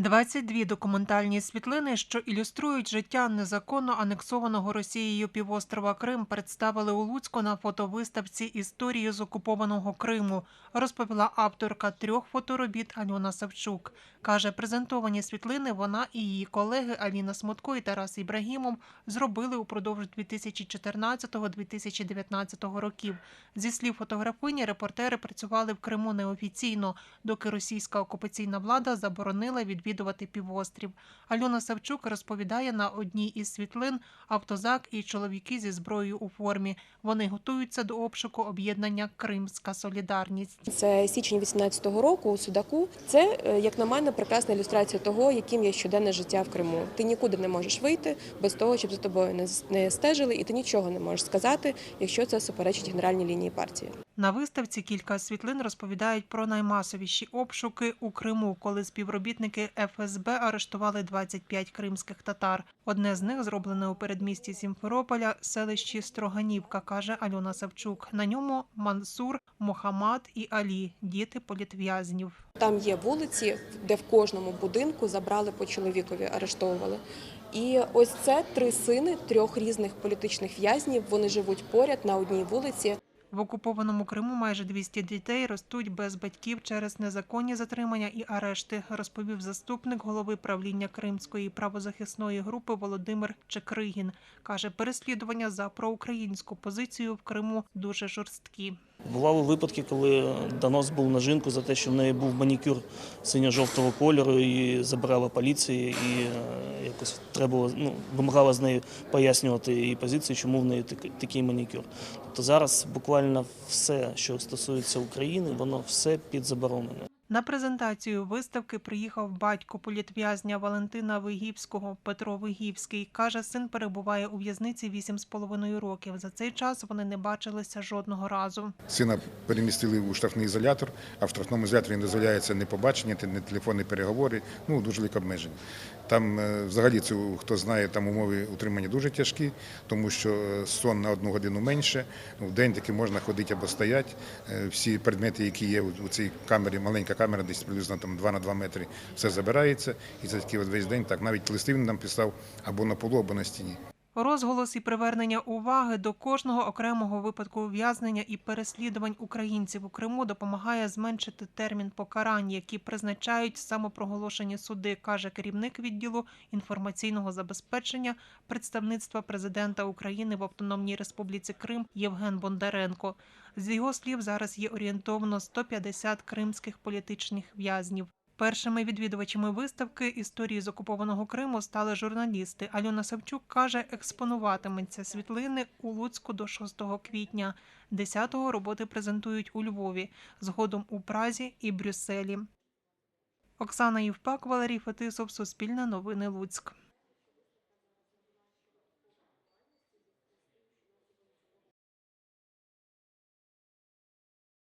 22 документальні світлини, що ілюструють життя незаконно анексованого Росією півострова Крим, представили у Луцьку на фотовиставці Історії з окупованого Криму, розповіла авторка трьох фоторобіт Альона Савчук. Каже, презентовані світлини вона і її колеги Аліна Смутко і Тарас Ібрагімов зробили упродовж 2014-2019 років. Зі слів фотографині, репортери працювали в Криму неофіційно, доки російська окупаційна влада заборонила відвідувати півострів. Альона Савчук розповідає на одній із світлин автозак і чоловіки зі зброєю у формі. Вони готуються до обшуку об'єднання Кримська Солідарність. Це січень 18-го року у Судаку. Це, е, як на мене, прекрасна ілюстрація того, яким є щоденне життя в Криму. Ти нікуди не можеш вийти без того, щоб за тобою не стежили, і ти нічого не можеш сказати, якщо це суперечить генеральній лінії партії. На виставці кілька світлин розповідають про наймасовіші обшуки у Криму, коли співробітники ФСБ арештували 25 кримських татар. Одне з них зроблене у передмісті Сімферополя, селищі Строганівка, каже Альона Савчук. На ньому Мансур, Мохамад і Алі, діти політв'язнів. Там є вулиці, де в кожному будинку забрали по чоловікові, арештовували. І ось це три сини трьох різних політичних в'язнів. Вони живуть поряд на одній вулиці. В окупованому Криму майже 200 дітей ростуть без батьків через незаконні затримання і арешти, розповів заступник голови правління Кримської правозахисної групи Володимир Чекригін. Каже, переслідування за проукраїнську позицію в Криму дуже жорсткі. Бували випадки, коли донос був на жінку за те, що в неї був манікюр синьо-жовтого кольору, і забирала поліція, і е, якось треба ну, вимагала з нею пояснювати її позицію, чому в неї такий, манікюр. Тобто зараз буквально все, що стосується України, воно все підзаборонене. На презентацію виставки приїхав батько політв'язня Валентина Вигівського Петро Вигівський. Каже, син перебуває у в'язниці 8,5 років. За цей час вони не бачилися жодного разу. Сина перемістили у штрафний ізолятор, а в штрафному ізоляторі не дозволяється ні побачення, ні телефонні переговори, ну дуже велике обмеження. Там е, взагалі це хто знає, там умови утримання дуже тяжкі, тому що е, сон на одну годину менше. В день таки можна ходити або стояти. Е, Всі предмети, які є у цій камері, маленька камера, десь приблизно там 2 на 2 метри, все забирається. І це такий весь день. Так навіть листи він нам писав або на полу, або на стіні. Розголос і привернення уваги до кожного окремого випадку ув'язнення і переслідувань українців у Криму допомагає зменшити термін покарань, які призначають самопроголошені суди, каже керівник відділу інформаційного забезпечення представництва президента України в Автономній Республіці Крим Євген Бондаренко. З його слів, зараз є орієнтовно 150 кримських політичних в'язнів. Першими відвідувачами виставки історії з окупованого Криму стали журналісти. Альона Савчук каже, експонуватиметься світлини у Луцьку до 6 квітня. 10-го роботи презентують у Львові, згодом у Празі і Брюсселі. Оксана Євпак, Валерій Фетисов, Суспільне новини Луцьк.